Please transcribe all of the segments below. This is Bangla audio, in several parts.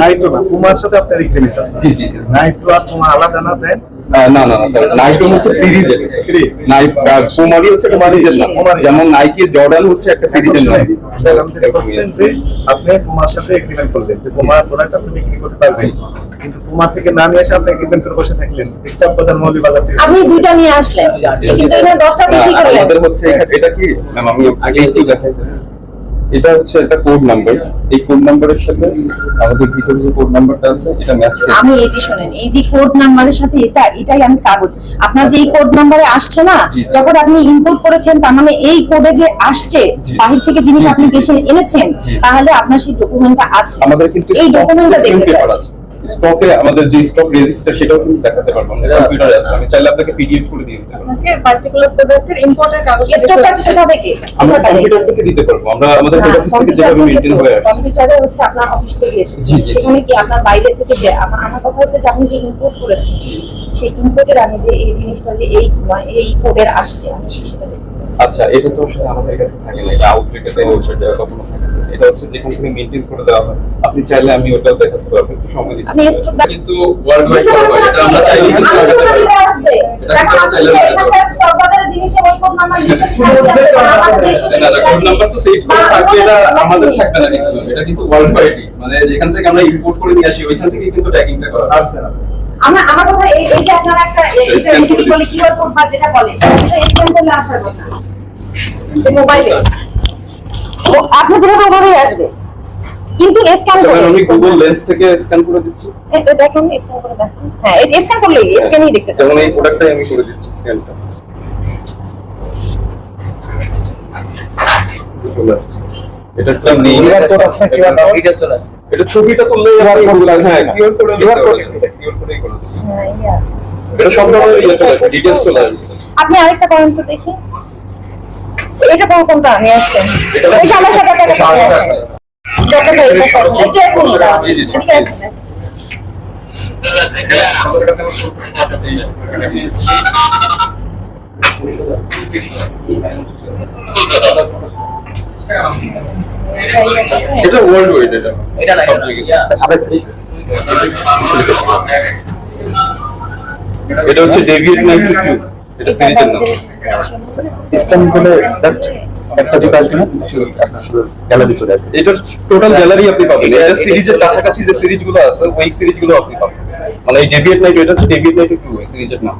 নাইট্রো না। পুমার সাথে আপনার এগ্রিমেন্ট আছে? জি জি জি। নাইট্রো আর পুমা আলাদা না ব্র্যান্ড না না না স্যার নাইটো হচ্ছে সিরিজের Series। নাইক পুমারি হচ্ছে সিরিজের নাম। যেমন নাইকি জর্ডান হচ্ছে একটা সিরিজের নাম। যে আপনি পুমার সাথে এগ্রিমেন্ট করলেন যে পুমার প্রোডাক্ট আপনি বিক্রি করতে পারবেন। কিন্তু পুমা থেকে না নিয়ে এসে আপনি এগ্রিমেন্ট করে বসে থাকলেন চাপ বাজার মৌলী বাজার থেকে। আপনি দুইটা নিয়ে আসলেন কিন্তু এখানে দশটা বিক্রি করলেন। আমাদের হচ্ছে এটা কি? ম্যাম আমি আগে একটু দেখাই। এটা হচ্ছে একটা কোড নাম্বার এই কোড নাম্বারের সাথে আমাদের ভিতরে যে কোড নাম্বারটা আছে এটা ম্যাচ করে আমি এই যে শুনেন এই যে কোড নাম্বারের সাথে এটা এটাই আমি কাগজ। আপনার যে এই কোড নাম্বারে আসছে না। যখন আপনি ইম্পোর্ট করেছেন তার মানে এই কোডে যে আসছে। বাহির থেকে জিনিস আপনি। দেশে এনেছেন তাহলে আপনার সেই ডকুমেন্টটা আছে। আমাদের কিন্তু এই ডকুমেন্টটা দেখতে পাচ্ছি। স্টকে আমাদের যে স্টক রেজিস্টার সেটাও কিন্তু দেখাতে পারব। আমরা কম্পিউটারে আছে। আমি চাইলে আপনাকে পিডিএফ করে দিয়ে দিতে পারব। আপনাকে পার্টিকুলার প্রোডাক্টের ইম্পোর্টের কাগজ স্টকটা কোথা থেকে? আমরা কম্পিউটার থেকে দিতে পারব। আমরা আমাদের হেড হ্যাঁ, অফিস থেকে যেভাবে মেনটেন হয়ে কম্পিউটারে হচ্ছে আপনার অফিস থেকে এসেছে। সেখানে কি আপনার বাইরে থেকে যে আমার আমার কথা হচ্ছে যে আপনি যে ইম্পোর্ট করেছেন সেই ইম্পোর্টের আমি যে এই জিনিসটা যে এই এই কোডের আসছে আমি সেটা। আচ্ছা এটা তো আসলে আমাদের কাছে থাকে না এটা আউটলেটে দেওয়া কখনো থাকে না। এটা হচ্ছে যেখান থেকে মেনটেন করে দেওয়া হয়। আপনি চাইলে আমি ওটাও দেখাতে পারব একটু সময় দিতে কিন্তু ওয়ার্ল্ড ওয়াইড এটা আমরা চাইলে কিন্তু দেখাতে। এটা কিন্তু চাইলে দেখাতে নাম্বার লিখে আমাদের থাকবে এটা আমাদের থাকবে না কিন্তু এটা কিন্তু ওয়ার্ল্ড ওয়াইডই মানে যেখান থেকে আমরা ইম্পোর্ট করে নিয়ে আসি ওইখান থেকে কিন্তু ট্র্যাকিংটা করা আসবে না আমার আমার কথা এই যে আপনারা একটা এই যে বলে কিউআর কোড বা যেটা বলে সেটা স্ক্যান করলে আসার কথা। যে মোবাইলে ও আপনি যেভাবে ওভাবেই আসবে। কিন্তু স্ক্যান আচ্ছা করে আমি গুগল লেন্স থেকে স্ক্যান করে দিচ্ছি। দেখেন স্ক্যান করে দেখেন। হ্যাঁ এই স্ক্যান করলেই স্ক্যানই দেখতে যেমন এই প্রোডাক্টটাই আমি করে দিচ্ছি স্ক্যানটা চলে আসছে। এটা? এটা ছবিটা হ্যাঁ। কিউআর কোড করে দিচ্ছি। হ্যাঁ এই আসছে এটা সব ধরনের ইয়ে চলে আসবে ডিটেইলস চলে আসছে আপনি আরেকটা করেন তো দেখি। এটা কোন কোনটা? নিয়ে আসছেন এটা ওই সামনে সাথে একটা সামনে নিয়ে আসেন। যতটা এটা সহজ। একটু এখনই জি, জি, জি। এদিকে এটা ওয়ার্ল্ড ওয়াইড এটা এটা না, সব জায়গায়। এটা হচ্ছে ডেভিয়েট নাইট্রো টু টু এটা সিরিজের নাম। স্ক্যান করে জাস্ট একটা জুতা আসবে না? গ্যালারি চলে আসবে। এটার টোটাল গ্যালারি আপনি পাবেন। এটা সিরিজের কাছাকাছি যে সিরিজগুলো আছে ওই সিরিজগুলো আপনি পাবেন। মানে এই ডেভিয়েট নাইট এটা হচ্ছে ডেভিয়েট নাইট্রো টু সিরিজের নাম।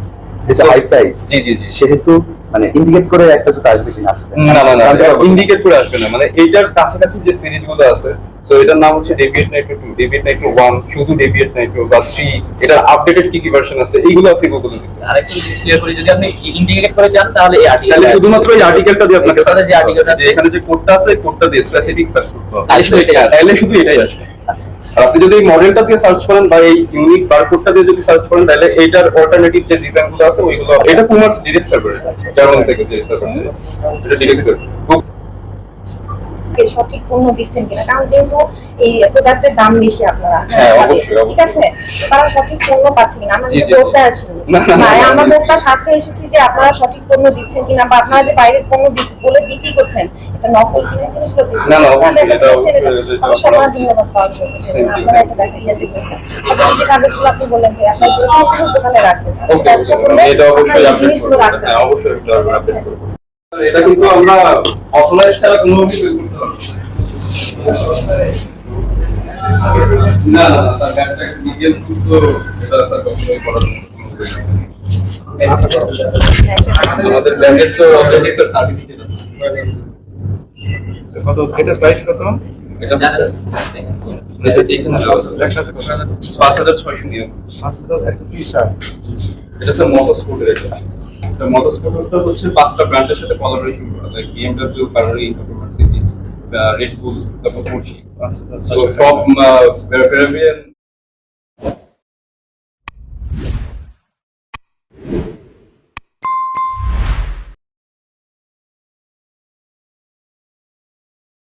যেটা হাই প্রাইস জি জি জি। সেহেতু মানে ইন্ডিকেট করে একটা জুতা আসবে কিনা আসবে না না না ইন্ডিকেট করে আসবে না। মানে এইটার কাছাকাছি যে সিরিজগুলো আছে সো এটার নাম হচ্ছে Deviate Nitro two Deviate Nitro one শুধু ডেভিয়েট নাইট্রো বা থ্রি এটার আপডেটেড কি কি ভার্সন আছে এইগুলো আপনি গুগলে আরেকটু ক্লিয়ার করে যদি আপনি ইন্ডিকেট করে যান তাহলে এই আর্টিকেল তাহলে শুধুমাত্র এই আর্টিকেলটা দিয়ে আপনাকে সাথে যে আর্টিকেলটা যে এখানে যে কোডটা আছে কোডটা দিয়ে স্পেসিফিক সার্চ করতে হবে। তাহলে শুধু এটাই। তাহলে শুধু এটাই আসবে। আচ্ছা। আর আপনি যদি এই মডেলটা দিয়ে সার্চ করেন বা এই ইউনিক বারকোডটা দিয়ে যদি সার্চ করেন তাহলে এইটার অল্টারনেটিভ যে ডিজাইনগুলো আছে ওইগুলো এটা পুমার ডিরেক্ট সার্ভার জার্মান থেকে যে সার্ভার এটা ডিরেক্ট সার্ভার খুব সঠিক পণ্য দিচ্ছেন কিনা? কারণ যেহেতু এই প্রোডাক্টের দাম বেশি আপনারা হ্যাঁ, ঠিক আছে? তারা সঠিক পণ্য পাচ্ছে কিনা? আমরা কিন্তু। বলতে আসিনি আমরা বক্তার স্বার্থে এসেছি যে আপনারা সঠিক পণ্য দিচ্ছেন কিনা বা আপনারা যে বাইরের পণ্য বলে বিক্রি করছেন এটা নকল কিনা জিনিসগুলো আপনারা। ধন্যবাদ পাওয়ার জন্য। এটা দেখা ইয়ে দিচ্ছেন যে কাগজগুলো আপনি বললেন যে আপনার দোকানে রাখবেন এটা অবশ্যই আপডেট করব হ্যাঁ অবশ্যই এটা কিন্তু আমরা অথরাইজ ছাড়া কোনো না। না না না স্যার ব্যাংক ট্যাক্স তো এটা স্যার কখনোই করার আমাদের ব্র্যান্ডের তো অলরেডি স্যার সার্টিফিকেট আছে। কত? এটার প্রাইস কত? এটা নিচে এখানে? পাঁচ হাজার ছয়শো নিয়ম পাঁচ হাজার। এটা স্যার মোটর স্কুটার এটা মোটর স্কুটারটা হচ্ছে পাঁচটা ব্র্যান্ডের সাথে কোলাবোরেশন করা like BMW Ferrari university Red Bull Cup of So from uh, Peruvian